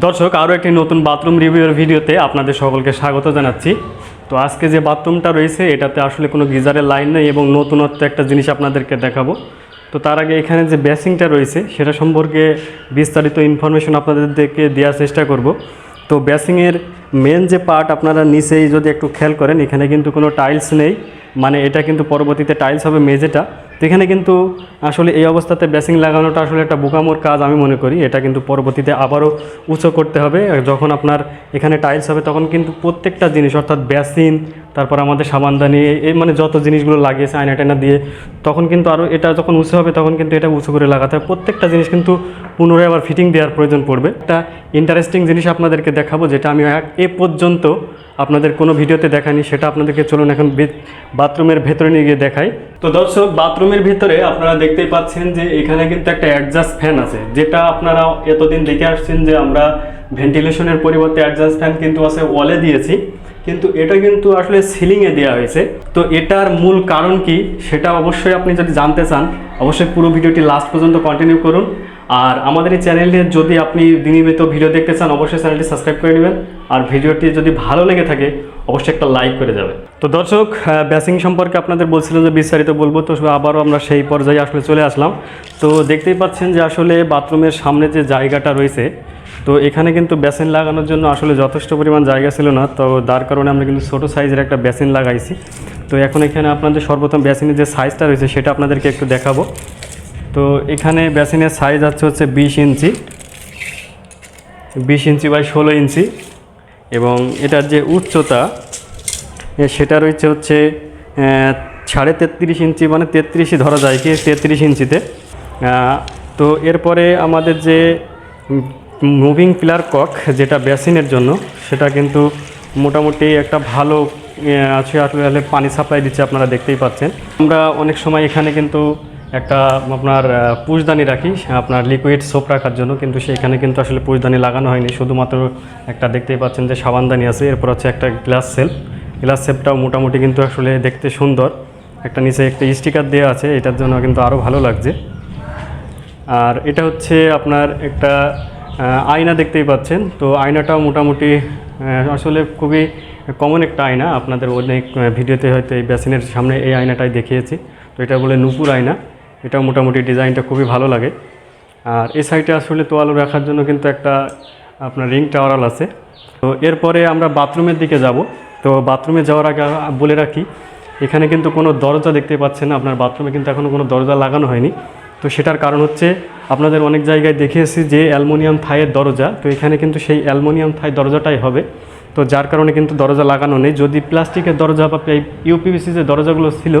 দর্শক, আরও একটি নতুন বাথরুম রিভিউয়ের ভিডিওতে আপনাদের সকলকে স্বাগত জানাচ্ছি। তো আজকে যে বাথরুমটা রয়েছে, এটাতে আসলে কোনো গিজারের লাইন নেই এবং নতুনত্ব একটা জিনিস আপনাদেরকে দেখাবো। তো তার আগে এখানে যে বেসিংটা রয়েছে, সেটা সম্পর্কে বিস্তারিত ইনফরমেশন আপনাদেরকে দেওয়ার চেষ্টা করব। তো বেসিংয়ের মেন যে পার্ট আপনারা নিচেই যদি একটু খেয়াল করেন, এখানে কিন্তু কোনো টাইলস নেই। মানে এটা কিন্তু পরবর্তীতে টাইলস হবে মেঝেটা। তো এখানে কিন্তু আসলে এই অবস্থাতে বেসিং লাগানোটা আসলে একটা বোকামোর কাজ আমি মনে করি। এটা কিন্তু পরবর্তীতে আবারও উঁচু করতে হবে। যখন আপনার এখানে টাইলস হবে তখন কিন্তু প্রত্যেকটা জিনিস, অর্থাৎ ব্যাসিন তারপর আমাদের সাবানদানি এই মানে যত জিনিসগুলো লাগিয়েছে, আয়না টায়না দিয়ে, তখন কিন্তু আরও এটা যখন উঁচু হবে তখন কিন্তু এটা উঁচু করে লাগাতে হবে। প্রত্যেকটা জিনিস কিন্তু পুনরায় আবার ফিটিং দেওয়ার প্রয়োজন পড়বে। একটা ইন্টারেস্টিং জিনিস আপনাদেরকে দেখাবো, যেটা আমি এ পর্যন্ত আপনাদের কোনো ভিডিওতে দেখানি সেটা আপনাদেরকে চলুন এখন বাথরুমের ভেতরে নিয়ে গিয়ে দেখাই। তো দর্শক, বাথরুমের ভিতরে আপনারা দেখতেই পাচ্ছেন যে এখানে কিন্তু একটা অ্যাডজাস্ট ফ্যান আছে, যেটা আপনারা এতদিন দেখে আসছেন যে আমরা ভেন্টিলেশনের পরিবর্তে অ্যাডজাস্ট ফ্যান কিন্তু আছে ওয়ালে দিয়েছি। কিন্তু এটা কিন্তু আসলে সিলিংয়ে দেওয়া হয়েছে। তো এটার মূল কারণ কি, সেটা অবশ্যই আপনি যদি জানতে চান, অবশ্যই পুরো ভিডিওটি লাস্ট পর্যন্ত কন্টিনিউ করুন। আর আমাদের এই চ্যানেলে যদি আপনি নিয়মিত ভিডিও দেখতে চান, অবশ্যই চ্যানেলটি সাবস্ক্রাইব করে নেবেন। আর ভিডিওটি যদি ভালো লেগে থাকে, অবশ্যই একটা লাইক করে যাবে। তো দর্শক ব্যাসিং সম্পর্কে আপনাদের বলছিলাম যে বিস্তারিত বলব, তো আবারও আমরা সেই পর্যায়ে আসলে চলে আসলাম। তো দেখতেই পাচ্ছেন যে আসলে বাথরুমের সামনে যে জায়গাটা রয়েছে, তো এখানে কিন্তু বেসিন লাগানোর জন্য আসলে যথেষ্ট পরিমাণ জায়গা ছিল না। তো তার কারণে আমরা কিন্তু ছোটো সাইজের একটা বেসিন লাগাইছি। তো এখন এখানে আপনাদের সর্বপ্রথম বেসিনের যে সাইজটা রয়েছে, সেটা আপনাদেরকে একটু দেখাবো। তো এখানে বেসিনের সাইজ আছে হচ্ছে বিশ ইঞ্চি। বিশ ইঞ্চি বাই ষোলো ইঞ্চি। এবং এটার যে উচ্চতা সেটা রয়েছে হচ্ছে সাড়ে তেত্রিশ ইঞ্চি মানে তেত্রিশই ধরা যায় কি, তেত্রিশ ইঞ্চিতে। তো এরপরে আমাদের যে মুভিং পিলার কক যেটা বেসিনের জন্য, সেটা কিন্তু মোটামুটি একটা ভালো আছে। আসলে পানি সাপ্লাই দিচ্ছে, আপনারা দেখতেই পাচ্ছেন। আমরা অনেক সময় এখানে কিন্তু একটা আপনার পুষদানি রাখি, আপনার লিকুইড সোপ রাখার জন্য, কিন্তু সেখানে কিন্তু আসলে পুষদানি লাগানো হয়নি। শুধুমাত্র একটা দেখতেই পাচ্ছেন যে সাবানদানি আছে, এরপর হচ্ছে একটা গ্লাস সেলফ গ্লাস সেপটাও মোটামুটি কিন্তু আসলে দেখতে সুন্দর। একটা নিচে একটা স্টিকার দেওয়া আছে, এটার জন্য কিন্তু আরও ভালো লাগছে। আর এটা হচ্ছে আপনার একটা আয়না দেখতেই পাচ্ছেন। তো আয়নাটাও মোটামুটি আসলে খুবই কমন একটা আয়না। আপনাদের অনেক ভিডিওতে হয়তো এই বেসিনের সামনে এই আয়নাটাই দেখিয়েছি। তো এটা বলে নুপুর আয়না। এটাও মোটামুটি ডিজাইনটা খুবই ভালো লাগে। আর এই সাইডে আসলে তোয়ালো রাখার জন্য কিন্তু একটা, আপনার রিং টাওয়ারাল আছে। তো এরপরে আমরা বাথরুমের দিকে যাব। তো বাথরুমে যাওয়ার আগে বলে রাখি, এখানে কিন্তু কোনো দরজা দেখতে পাচ্ছেন না। আপনার বাথরুমে কিন্তু এখনও কোনো দরজা লাগানো হয়নি। তো সেটার কারণ হচ্ছে, আপনাদের অনেক জায়গায় দেখেছি যে অ্যালমোনিয়াম থাইয়ের দরজা। তো এখানে কিন্তু সেই অ্যালমোনিয়াম থাই দরজাটাই হবে। তো যার কারণে কিন্তু দরজা লাগানো নেই। যদি প্লাস্টিকের দরজা বা ইউপিভিসি যে দরজাগুলো ছিল,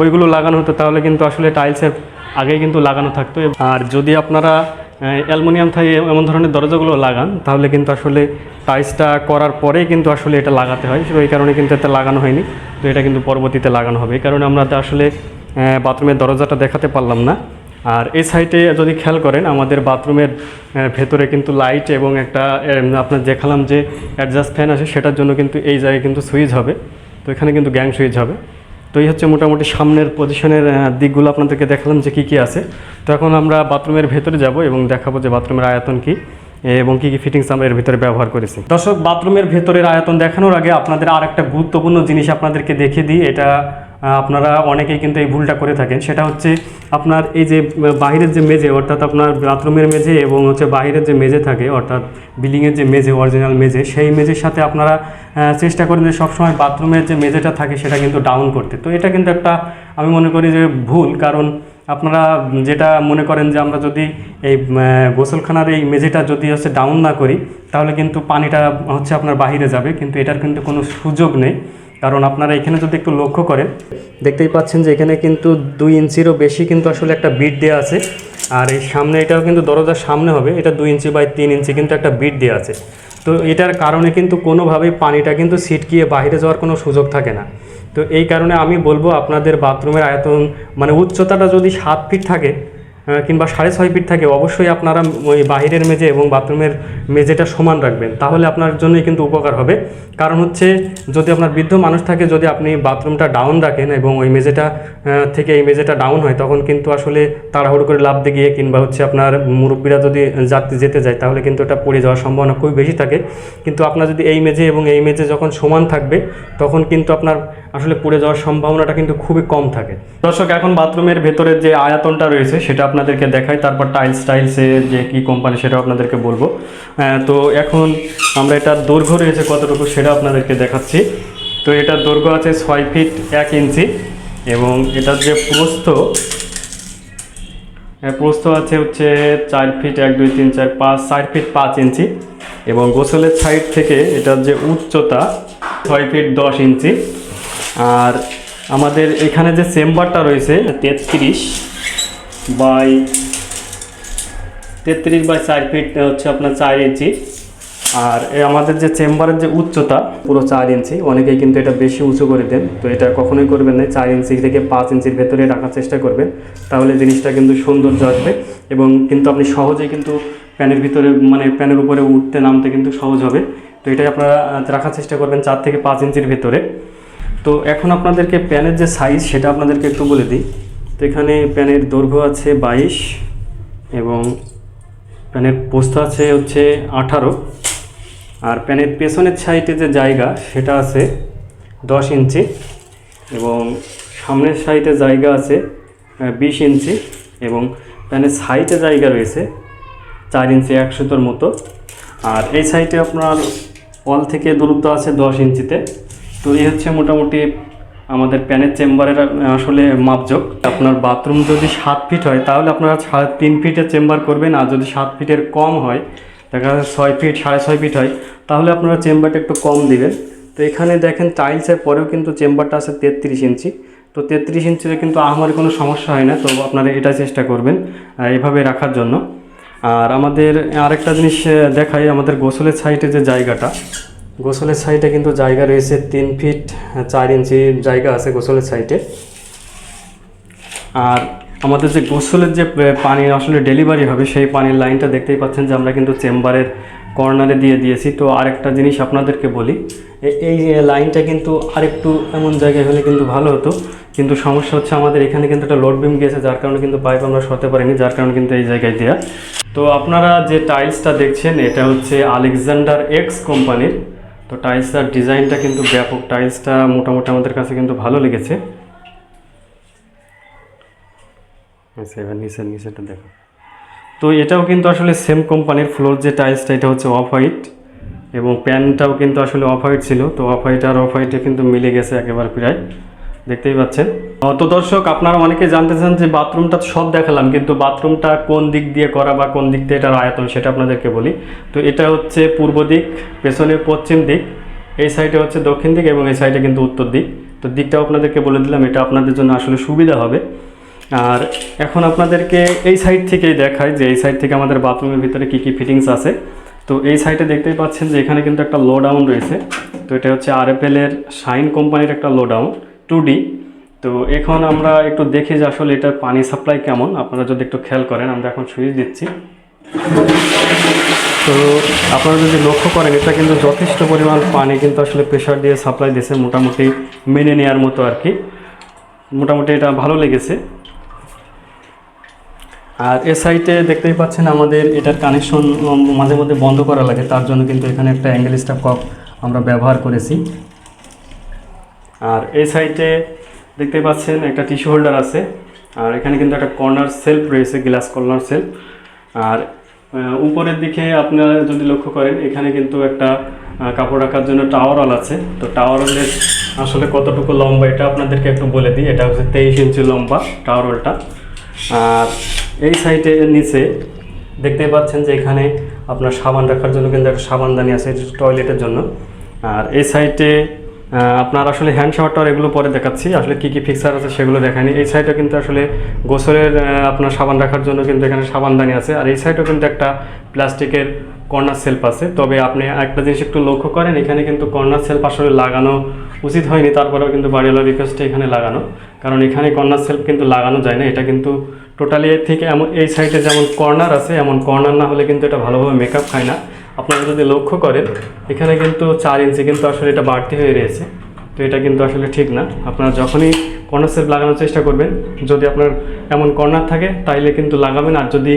ওইগুলো লাগানো হতো, তাহলে কিন্তু আসলে টাইলসের আগেই কিন্তু লাগানো থাকতো। আর যদি আপনারা অ্যালমোনিয়াম থাই এমন ধরনের দরজাগুলো লাগান, তাহলে কিন্তু আসলে টাইলসটা করার পরেই কিন্তু আসলে এটা লাগাতে হয়। তো এই কারণে কিন্তু এটা লাগানো হয়নি। তো এটা কিন্তু পরবর্তীতে লাগানো হবে। এই কারণে আমরা আসলে বাথরুমের দরজাটা দেখাতে পারলাম না। আর এই সাইটে যদি খেয়াল করেন, আমাদের বাথরুমের ভেতরে কিন্তু লাইট এবং একটা আপনার দেখালাম যে অ্যাডজাস্ট ফ্যান আছে, সেটার জন্য কিন্তু এই জায়গায় কিন্তু সুইচ হবে। তো এখানে কিন্তু গ্যাং সুইচ হবে। তো এই হচ্ছে মোটামুটি সামনের পজিশনের দিকগুলো আপনাদেরকে দেখালাম যে কী কী আছে। তো এখন আমরা বাথরুমের ভেতরে যাব এবং দেখাবো যে বাথরুমের আয়তন কী এবং কী কী ফিটিংস আমরা এর ভিতরে ব্যবহার করেছি। দর্শক বাথরুমের ভেতরের আয়তন দেখানোর আগে আপনাদের আর একটা গুরুত্বপূর্ণ জিনিস আপনাদেরকে দেখিয়ে দিই। এটা আপনারা অনেকেই কিন্তু এই ভুলটা করে থাকেন। সেটা হচ্ছে আপনার এই যে আহ, বাইরের যে মেঝে অর্থাৎ আপনার বাথরুমের মেঝে এবং হচ্ছে বাহিরের যে মেঝে থাকে অর্থাৎ বিল্ডিংয়ের যে মেঝে অরিজিনাল মেঝে সেই মেঝের সাথে আপনারা চেষ্টা করেন যে সবসময় বাথরুমের যে মেঝেটা থাকে সেটা কিন্তু ডাউন করতে। তো এটা কিন্তু একটা আমি মনে করি যে ভুল কারণ আপনারা যেটা মনে করেন যে আমরা যদি এই গোসলখানার এই মেঝেটা যদি হচ্ছে ডাউন না করি তাহলে কিন্তু পানিটা হচ্ছে আপনার বাহিরে যাবে কিন্তু এটার কিন্তু কোনো সুযোগ নেই। কারণ আপনারা এখানে যদি একটু লক্ষ্য করেন, দেখতেই পাচ্ছেন যে এখানে কিন্তু দুই ইঞ্চিরও বেশি কিন্তু আসলে একটা বিট দেওয়া আছে। আর এই সামনে এটাও কিন্তু দরজার সামনে হবে, এটা দুই ইঞ্চি বাই তিন ইঞ্চি কিন্তু একটা বিট দেওয়া আছে। তো এটার কারণে কিন্তু কোনোভাবেই পানিটা কিন্তু ছিটকিয়ে বাইরে যাওয়ার কোনো সুযোগ থাকে না। তো এই কারণে আমি বলব আপনাদের বাথরুমের আয়তন মানে উচ্চতাটা যদি সাত ফিট থাকে কিংবা সাড়ে ছয় ফিট থাকে, অবশ্যই আপনারা ওই বাহিরের মেঝে এবং বাথরুমের মেঝেটা সমান রাখবেন। তাহলে আপনার জন্যই কিন্তু উপকার হবে। কারণ হচ্ছে, যদি আপনার বৃদ্ধ মানুষ থাকে, যদি আপনি বাথরুমটা ডাউন রাখেন এবং ওই মেঝেটা থেকে এই মেঝেটা ডাউন হয়, তখন কিন্তু আসলে তাড়াহুড়ো করে লাভ দিয়ে গিয়ে কিংবা হচ্ছে আপনার মুরব্বীরা যদি যাত্রী যেতে যায়, তাহলে কিন্তু এটা পড়ে যাওয়ার সম্ভাবনা খুবই বেশি থাকে। কিন্তু আপনার যদি এই মেঝে এবং এই মেঝে যখন সমান থাকবে, তখন কিন্তু আপনার আসলে পড়ে যাওয়ার সম্ভাবনাটা কিন্তু খুবই কম থাকে। দর্শক, এখন বাথরুমের ভেতরের যে আয়তনটা রয়েছে, সেটা আপনাদেরকে দেখাই, তারপর টাইলস টাইলসে যে কি কোম্পানি সেটা আপনাদেরকে বলব। তো এখন আমরা এটার দৈর্ঘ্য রয়েছে কতটুকু সেটা আপনাদেরকে দেখাচ্ছি। তো এটার দৈর্ঘ্য আছে ছয় ফিট এক ইঞ্চি এবং এটার যে প্রস্থ প্রস্থ আছে হচ্ছে চার ফিট এক, দুই, তিন, চার, পাঁচ, চার ফিট পাঁচ ইঞ্চি এবং গোসলের সাইড থেকে এটার যে উচ্চতা ছয় ফিট দশ ইঞ্চি। আর আমাদের এখানে যে চেম্বারটা রয়েছে, তেত্রিশ বাই তেত্রিশ বাই চার ফিট হচ্ছে আপনার চার ইঞ্চি। আর আমাদের যে চেম্বারের যে উচ্চতা, পুরো চার ইঞ্চি, অনেকেই কিন্তু এটা বেশি উঁচু করে দেন। তো এটা কখনোই করবেন না, চার ইঞ্চি থেকে পাঁচ ইঞ্চির ভেতরে রাখার চেষ্টা করবেন। তাহলে জিনিসটা কিন্তু সৌন্দর্য আসবে এবং কিন্তু আপনি সহজেই কিন্তু প্যানের ভিতরে মানে প্যানের উপরে উঠতে নামতে কিন্তু সহজ হবে। তো এটাই আপনারা রাখার চেষ্টা করবেন চার থেকে পাঁচ ইঞ্চির ভেতরে। তো এখন আপনাদেরকে প্যানের যে সাইজ সেটা আপনাদেরকে একটু বলে দিই। তো এখানে প্যানের দৈর্ঘ্য আছে বাইশ এবং প্যানের পোস্ত আছে হচ্ছে আঠারো। আর প্যানের পেছনের সাইডে যে জায়গা, সেটা আছে দশ ইঞ্চি এবং সামনের সাইডে জায়গা আছে বিশ ইঞ্চি এবং প্যানের সাইডে জায়গা রয়েছে চার ইঞ্চি একশোতর মতো। আর এই সাইডে আপনার ওয়াল থেকে দূরত্ব আছে দশ ইঞ্চিতে। তো এই হচ্ছে মোটামুটি আমাদের প্যানের চেম্বারের আসলে মাপজোক। আপনার বাথরুম যদি সাত ফিট হয়, তাহলে আপনারা সাড়ে তিন ফিটের চেম্বার করবেন। আর যদি সাত ফিটের কম হয়, দেখা যাচ্ছে ছয় ফিট, সাড়ে ছয় ফিট হয়, তাহলে আপনারা চেম্বারটা একটু কম দিবেন। তো এখানে দেখেন টাইলসের পরেও কিন্তু চেম্বারটা আছে তেত্রিশ ইঞ্চি। তো তেত্রিশ ইঞ্চিতে কিন্তু আমার কোনো সমস্যা হয় না। তো আপনারা এটা চেষ্টা করবেন এভাবে রাখার জন্য। আর আমাদের আরেকটা জিনিস দেখাই আমাদের গোসলের সাইডে যে জায়গাটা। গোসলের সাইডে কিন্তু জায়গা রয়েছে তিন ফিট, চার ইঞ্চি জায়গা আছে গোসলের সাইডে। আর আমাদের যে গোসলের যে পানি আসলে ডেলিভারি হবে, সেই পানির লাইনটা দেখতেই পাচ্ছেন যে আমরা কিন্তু চেম্বারের কর্নারে দিয়ে দিয়েছি। তো আরেকটা জিনিস আপনাদেরকে বলি এই লাইনটা কিন্তু আরেকটু এমন জায়গায় হলে কিন্তু ভালো হতো। কিন্তু সমস্যা হচ্ছে আমাদের এখানে কিন্তু একটা লোড বিম গিয়েছে যার কারণে কিন্তু পাইপ আমরা সরতে পারিনি, যার কারণে কিন্তু এই জায়গায় দেওয়া তো আপনারা যে টাইলসটা দেখছেন, এটা হচ্ছে আলেকজান্ডার এক্স কোম্পানির। তো টাইলসটার ডিজাইনটা কিন্তু ব্যাপক। টাইলসটা মোটামুটি আমাদের কাছে কিন্তু ভালো লেগেছে। আচ্ছা এবার নিচের নিচেটা দেখো। তো এটাও কিন্তু আসলে সেম কোম্পানির ফ্লোর যে টাইলসটা, এটা হচ্ছে অফ হোয়াইট এবং প্যানটাও কিন্তু আসলে অফ হোয়াইট ছিল। তো অফ হোয়াইট আর অফ হোয়াইটে কিন্তু মিলে গেছে একেবারে প্রায়। দেখতেই পাচ্ছেন। তো দর্শক, আপনারা অনেকে জানতে চান যে বাথরুমটা সব দেখালাম, কিন্তু বাথরুমটা কোন দিক দিয়ে করা বা কোন দিক দিয়ে এটার আয়তন সেটা আপনাদেরকে বলি। তো এটা হচ্ছে পূর্ব দিক, পেছনে পশ্চিম দিক, এই সাইডে হচ্ছে দক্ষিণ দিক এবং এই সাইডে কিন্তু উত্তর দিক। তো দিকটাও আপনাদেরকে বলে দিলাম, এটা আপনাদের জন্য আসলে সুবিধা হবে। আর এখন আপনাদেরকে এই সাইড থেকেই দেখায় যে এই সাইড থেকে আমাদের বাথরুমের ভিতরে কী কী ফিটিংস আছে। তো এই সাইডে দেখতেই পাচ্ছেন যে এখানে কিন্তু একটা লো ডাউন রয়েছে। তো এটা হচ্ছে আরএফএল এর শাইন কোম্পানির একটা লো ডাউন টু তো এখন আমরা একটু দেখি যে আসলে এটার পানি সাপ্লাই কেমন। আপনারা যদি একটু খেয়াল করেন, আমরা এখন সুইচ দিচ্ছি। তো আপনারা যদি লক্ষ্য করেন, এটা কিন্তু যথেষ্ট পরিমাণ পানি কিন্তু আসলে প্রেশার দিয়ে সাপ্লাই দিয়েছে, মোটামুটি মেনে নেওয়ার মতো আর কি। মোটামুটি এটা ভালো লেগেছে। আর এ সাইটে দেখতেই পাচ্ছেন আমাদের এটার কানেকশন মাঝে মধ্যে বন্ধ করা লাগে, তার জন্য কিন্তু এখানে একটা অ্যাঙ্গেল স্টাফ কক আমরা ব্যবহার করেছি। আর এই সাইটে দেখতে পাচ্ছেন একটা টিস্যু হোল্ডার আছে। আর এখানে কিন্তু একটা কর্নার সেলফ রয়েছে গ্লাস কর্নার সেলফ আর উপরের দিকে আপনারা যদি লক্ষ্য করেন, এখানে কিন্তু একটা কাপড় রাখার জন্য টাওয়ার ওয়াল আছে। তো টাওয়ার ওয়ালের আসলে কতটুকু লম্বা, এটা আপনাদেরকে একটু বলে দিই। এটা হচ্ছে তেইশ ইঞ্চি লম্বা টাওয়ার ওয়ালটা আর এই সাইডে নিচে দেখতেই পাচ্ছেন যে এখানে আপনার সাবান রাখার জন্য কিন্তু একটা সাবানদানি আছে টয়লেটের জন্য। আর এই সাইডে আপনার আসলে হ্যান্ড শাওয়ারটার এগুলো পরে দেখাচ্ছি। আসলে কী কী ফিক্সার আছে সেগুলো দেখায়নি। এই সাইডে কিন্তু আসলে গোসলের আপনার সাবান রাখার জন্য কিন্তু এখানে সাবানদানি আছে। আর এই সাইডেও কিন্তু একটা প্লাস্টিকের কর্নার সেলফ আছে। তবে আপনি একটা জিনিস একটু লক্ষ্য করেন, এখানে কিন্তু কর্নার সেলফ আসলে লাগানো উচিত হয়নি। তারপরেও কিন্তু বাড়িওয়ালার রিকোয়েস্টে এখানে লাগানো। কারণ এখানে কর্নার সেলফ কিন্তু লাগানো যায় না। এটা কিন্তু টোটালি এর থেকে এমন, এই সাইডে যেমন কর্নার আছে, এমন কর্নার না হলে কিন্তু এটা ভালোভাবে মেকআপ খায় না। আপনারা যদি লক্ষ্য করেন, এখানে কিন্তু চার ইঞ্চি কিন্তু আসলে এটা বাড়তি হয়ে রয়েছে। তো এটা কিন্তু আসলে ঠিক না। আপনারা যখনই কর্নার সেট লাগানোর চেষ্টা করবেন, যদি আপনার এমন কর্নার থাকে, তাইলে কিন্তু লাগাবেন। আর যদি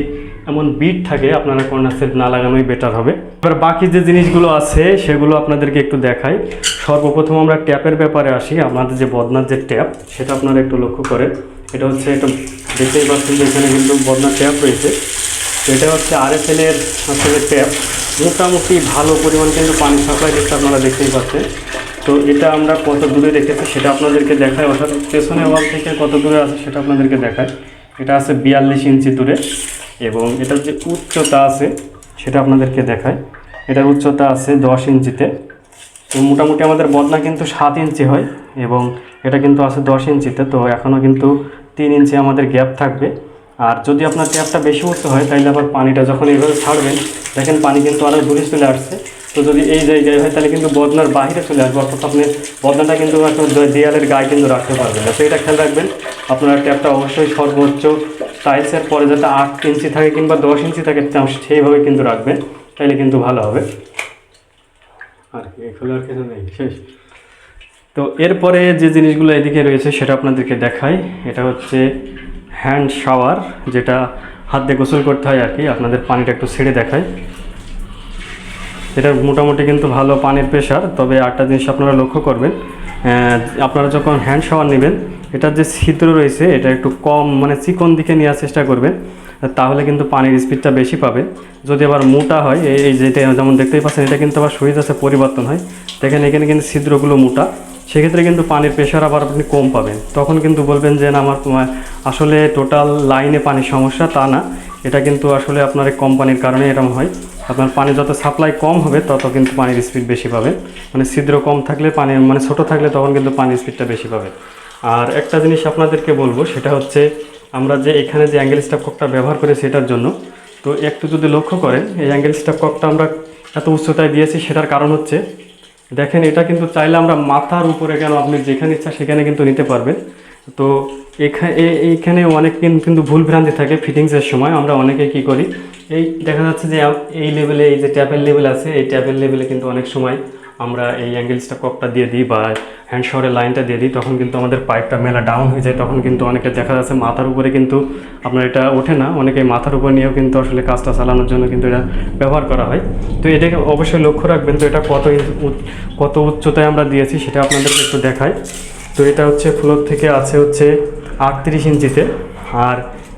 এমন বিট থাকে, আপনারা কর্নার সেট না লাগানোই বেটার হবে। এবার বাকি যে জিনিসগুলো আছে, সেগুলো আপনাদেরকে একটু দেখাই। সর্বপ্রথম আমরা ট্যাপের ব্যাপারে আসি। আমাদের যে বদনার যে ট্যাপ, সেটা আপনারা একটু লক্ষ্য করেন। এটা হচ্ছে একটু, দেখতেই পাচ্ছেন যে এখানে কিন্তু বদনার ট্যাপ রয়েছে। এটা হচ্ছে আরএসএল এর আসলে ট্যাপ। মোটামুটি ভালো পরিমাণ কিন্তু পানি সাপ্লাই দিচ্ছে আপনারা দেখতেই পাচ্ছেন। তো এটা আমরা কত দূরে রেখেছি সেটা আপনাদেরকে দেখায় অর্থাৎ পেছনের ওয়াল থেকে কত দূরে আছে সেটা আপনাদেরকে দেখায় এটা আছে বিয়াল্লিশ ইঞ্চি দূরে এবং এটার যে উচ্চতা আছে সেটা আপনাদেরকে দেখায় এটার উচ্চতা আছে দশ ইঞ্চিতে। তো মোটামুটি আমাদের বদনা কিন্তু সাত ইঞ্চি হয় এবং এটা কিন্তু আছে দশ ইঞ্চিতে। তো এখনও কিন্তু তিন ইঞ্চি আমাদের গ্যাপ থাকবে। আর যদি আপনার ট্যাপটা বেশি উঁচু হয় তাহলে আবার পানিটা যখন এইভাবে ছাড়বেন, দেখেন পানি কিন্তু আরও দূরে চলে আসছে। তো যদি এই জায়গায় হয়, তাহলে কিন্তু বদনার বাইরে চলে আসবে। অর্থাৎ আপনি বদনাটা কিন্তু দেয়ালের গায়ে কিন্তু রাখতে পারবেন না। তো এটা খেয়াল রাখবেন, আপনার ট্যাপটা অবশ্যই সর্বোচ্চ টাইলসের পরে যাতে আট ইঞ্চি থাকে কিংবা দশ ইঞ্চি থাকে সেইভাবে কিন্তু রাখবেন তাহলে কিন্তু ভালো হবে। আর কি কিছু নেই, শেষ। তো এরপরে যে জিনিসগুলো এদিকে রয়েছে, সেটা আপনাদেরকে দেখাই। এটা হচ্ছে হ্যান্ড শাওয়ার, যেটা হাত দিয়ে গোসল করতে হয় আর কি, আপনাদের পানিটা একটু ছেড়ে দেখায় এটা মোটামুটি কিন্তু ভালো পানির প্রেশার তবে আরেকটা জিনিস আপনারা লক্ষ্য করবেন আপনারা যখন হ্যান্ড শাওয়ার নেবেন, এটার যে ছিদ্র রয়েছে, এটা একটু কম মানে চিকন দিকে নেওয়ার চেষ্টা করবেন, তাহলে কিন্তু পানির স্পিডটা বেশি পাবে। যদি আবার মোটা হয়, এই যেটা যেমন দেখতেই পাচ্ছেন, এটা কিন্তু আবার শরীর আছে, পরিবর্তন হয়। দেখেন, এখানে কিন্তু ছিদ্রগুলো মোটা। সেক্ষেত্রে কিন্তু পানির প্রেশার আবার আপনি কম পাবেন। তখন কিন্তু বলবেন যে, না, আমার আসলে টোটাল লাইনে পানির সমস্যা তা না। এটা কিন্তু আসলে আপনার কোম্পানির কারণে এরকম হয়। আপনার পানি যত সাপ্লাই কম হবে, তত কিন্তু পানির স্পিড বেশি পাবেন। মানে ছিদ্র কম থাকলে পানি মানে ছোট থাকলে তখন কিন্তু পানির স্পিডটা বেশি পাবে আর একটা জিনিস আপনাদেরকে বলব, সেটা হচ্ছে আমরা যে এখানে যে অ্যাঙ্গেল স্টাফ ককটা ব্যবহার করি সেটার জন্য, তো একটু যদি লক্ষ্য করেন, এই অ্যাঙ্গেল স্টাফ ককটা আমরা এত উচ্চতায় দিয়েছি, সেটার কারণ হচ্ছে দেখেন, এটা কিন্তু চাইলে আমরা মাথার উপরে কেন আপনি যেখানে ইচ্ছা সেখানে কিন্তু নিতে পারবেন। তো এখানে এইখানে অনেক কিন্তু ভুল ভ্রান্তি থাকে ফিটিংসের সময়। আমরা অনেকে কি করি, এই দেখা যাচ্ছে যে এই লেভেলে এই যে ট্যাপের লেভেল আছে, এই ট্যাপের লেভেলে কিন্তু অনেক সময় আমরা এই অ্যাঙ্গেলসটা কপটা দিয়ে দিই বা হ্যান্ড লাইনটা দিয়ে দিই, তখন কিন্তু আমাদের পাইপটা মেলা ডাউন হয়ে যায়। তখন কিন্তু অনেকে দেখা যাচ্ছে মাথার উপরে কিন্তু আপনার এটা ওঠে না। অনেকে মাথার উপর নিয়েও কিন্তু আসলে কাজটা চালানোর জন্য কিন্তু এটা ব্যবহার করা হয়। তো এটাকে অবশ্যই লক্ষ্য রাখবেন তো এটা কত কত উচ্চতায় আমরা দিয়েছি সেটা আপনাদেরকে একটু দেখায় তো এটা হচ্ছে ফ্লোর থেকে আছে হচ্ছে আটত্রিশ ইঞ্চিতে। আর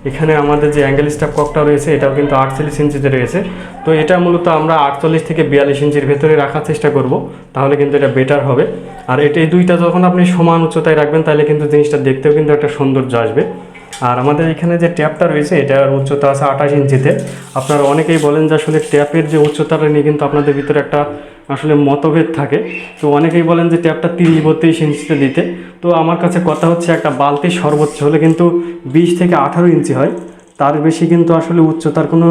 এখানে আমাদের যে অ্যাঙ্গেল স্টাফ ককটা রয়েছে, এটাও কিন্তু আটচল্লিশ ইঞ্চিতে রয়েছে। তো এটা মূলত আমরা আটচল্লিশ থেকে বিয়াল্লিশ ইঞ্চির ভেতরে রাখার চেষ্টা করব, তাহলে কিন্তু এটা বেটার হবে। আর এটা এই দুইটা যখন আপনি সমান উচ্চতায় রাখবেন, তাহলে কিন্তু জিনিসটা দেখতেও কিন্তু একটা সৌন্দর্য আসবে। আর আমাদের এখানে যে ট্যাপটা রয়েছে, এটার উচ্চতা আছে আঠাশ ইঞ্চিতে। আপনারা অনেকেই বলেন যে আসলে ট্যাপের যে উচ্চতাটা নিয়ে কিন্তু আপনাদের ভিতরে একটা আসলে মতভেদ থাকে। তো অনেকেই বলেন যে ট্যাপটা তিরিশ বত্রিশ ইঞ্চিতে দিতে। তো আমার কাছে কথা হচ্ছে একটা বালতি সর্বোচ্চ হলে কিন্তু বিশ থেকে আঠারো ইঞ্চি হয়। তার বেশি কিন্তু আসলে উচ্চতার কোনো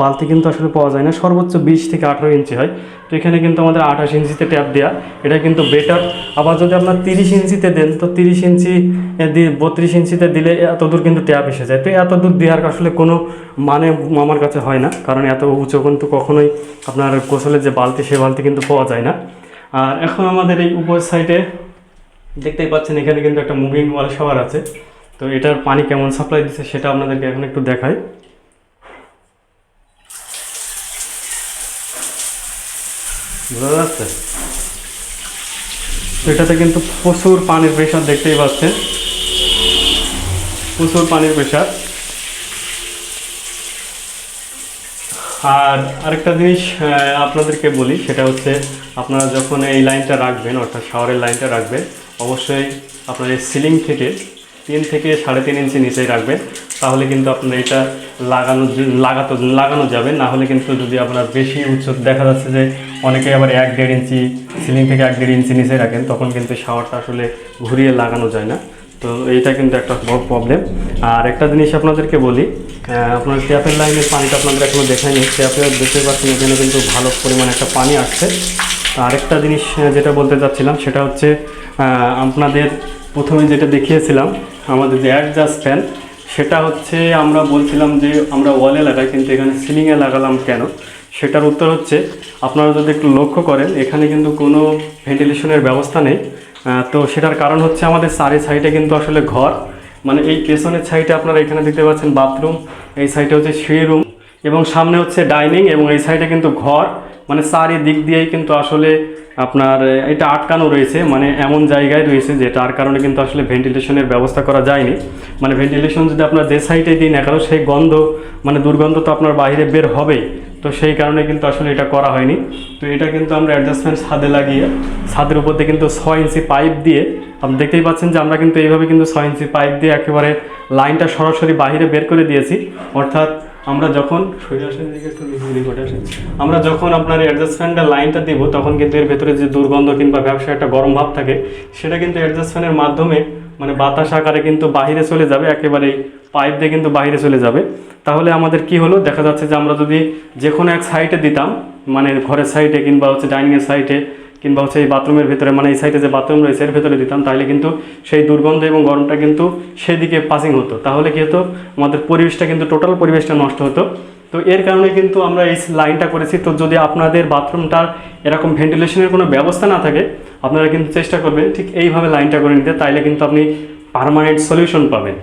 বালতি কিন্তু আসলে পাওয়া যায় না। সর্বোচ্চ বিশ থেকে আঠারো ইঞ্চি হয়। তো এখানে কিন্তু আমাদের আঠাশ ইঞ্চিতে ট্যাপ দেওয়া এটা কিন্তু বেটার আবার যদি আপনার তিরিশ ইঞ্চিতে দেন, তো তিরিশ ইঞ্চি দিয়ে বত্রিশ ইঞ্চিতে দিলে এত দূর কিন্তু ট্যাপ এসে যায়। তো এত দূর দেওয়ার আসলে কোনো মানে আমার কাছে হয় না। কারণ এত উঁচু কিন্তু কখনোই আপনার গোসলের যে বালতি, সে বালতি কিন্তু পাওয়া যায় না। আর এখন আমাদের এই উপর সাইডে দেখতেই পাচ্ছেন, এখানে কিন্তু একটা মুভিং ওয়াল শাওয়ার আছে। তো এটার পানি কেমন সাপ্লাই দিচ্ছে সেটা আপনাদেরকে এখন একটু দেখাই। বোঝা যাচ্ছে? এটাতে কিন্তু প্রচুর পানির প্রেশার দেখতেই পাচ্ছেন। প্রচুর পানির প্রেশার আর আরেকটা জিনিস আপনাদেরকে বলি, সেটা হচ্ছে আপনারা যখন এই লাইনটা রাখবেন, অর্থাৎ শাওয়ারের লাইনটা রাখবেন অবশ্যই আপনার এই সিলিং থেকে তিন থেকে সাড়ে তিন ইঞ্চি নিচেই রাখবেন। তাহলে কিন্তু আপনার এটা লাগানো লাগাতো লাগানো যাবে। না হলে কিন্তু যদি আপনার বেশি উচ্চ দেখা যাচ্ছে যে অনেকে আবার এক দেড় ইঞ্চি সিলিং থেকে এক দেড় ইঞ্চি নিচে রাখেন, তখন কিন্তু শাওয়ারটা আসলে ঘুরিয়ে লাগানো যায় না। তো এইটা কিন্তু একটা বড় প্রবলেম আর একটা জিনিস আপনাদেরকে বলি আপনার ট্যাপের লাইনের পানিটা আপনাদের এখনও দেখায়নি ট্যাপে দেখতে পাচ্ছেন, এখানে কিন্তু ভালো পরিমাণ একটা পানি আসছে। আরেকটা জিনিস যেটা বলতে চাচ্ছিলাম, সেটা হচ্ছে আপনাদের প্রথমে যেটা দেখিয়েছিলাম, আমাদের যে অ্যাডজাস্ট ফ্যান, সেটা হচ্ছে আমরা বলছিলাম যে আমরা ওয়ালে লাগাই, কিন্তু এখানে সিলিংয়ে লাগালাম কেন? সেটার উত্তর হচ্ছে, আপনারা যদি একটু লক্ষ্য করেন, এখানে কিন্তু কোনো ভেন্টিলেশনের ব্যবস্থা নেই। তো সেটার কারণ হচ্ছে আমাদের চারি সাইডে কিন্তু আসলে ঘর। মানে এই পেছনের সাইডে আপনারা এখানে দেখতে পাচ্ছেন, বাথরুম, এই সাইডে হচ্ছে সিঁড়ি রুম, এবং সামনে হচ্ছে ডাইনিং, এবং এই সাইডে কিন্তু ঘর। মানে চারিদিক দিয়েই কিন্তু আসলে আপনার, এটা আটকানো রয়েছে মানে এমন জায়গায় রয়েছে যেটার কারণে কিন্তু আসলে ভেন্টিলেশনের ব্যবস্থা করা যায়নি। মানে ভেন্টিলেশন যদি আপনার যে সাইডে দিন না সেই গন্ধ মানে দুর্গন্ধ তো আপনার বাইরে বের হবেই। তো সেই কারণে কিন্তু আসলে এটা করা হয়নি। তো এটা কিন্তু আমরা অ্যাডজাস্টমেন্ট ছাদে লাগিয়ে, ছাদের উপর দিয়ে কিন্তু ছয় ইঞ্চি পাইপ দিয়ে, আপনি দেখতেই পাচ্ছেন যে আমরা কিন্তু এইভাবে কিন্তু ছয় ইঞ্চি পাইপ দিয়ে একেবারে লাইনটা সরাসরি বাইরে বের করে দিয়েছি। অর্থাৎ আমরা যখন সরে আসেন, এদিকে একটু আসেন। আমরা যখন আপনার অ্যাডজাস্টমেন্টের লাইনটা দিব, তখন কিন্তু এর ভেতরে যে দুর্গন্ধ কিংবা ব্যবসা একটা গরম ভাব থাকে, সেটা কিন্তু অ্যাডজাস্টমেন্টের মাধ্যমে মানে বাতাস আকারে কিন্তু বাইরে চলে যাবে, একেবারে পাইপ দিয়ে কিন্তু বাইরে চলে যাবে তাহলে আমাদের কি হলো দেখা যাচ্ছে যে আমরা যদি যে কোনো এক সাইডে দিতাম মানে ঘরের সাইডে কিংবা হচ্ছে ডাইনিংয়ের সাইডে কিংবা হচ্ছে এই বাথরুমের ভেতরে মানে এই সাইডে যে বাথরুম রয়েছে, এর ভেতরে দিতাম, তাহলে কিন্তু সেই দুর্গন্ধ এবং গরমটা কিন্তু সেদিকে পাসিং হতো। তাহলে কি হতো? আমাদের পরিবেশটা কিন্তু টোটাল পরিবেশটা নষ্ট হতো। তো এর কারণে কিন্তু আমরা এই লাইনটা করেছি। তো যদি আপনাদের বাথরুমটার এরকম ভেন্টিলেশনের কোনো ব্যবস্থা না থাকে, আপনারা কিন্তু চেষ্টা করবেন ঠিক এইভাবে লাইনটা করে নিতে। তাইলে কিন্তু আপনি পারমানেন্ট সলিউশন পাবেন।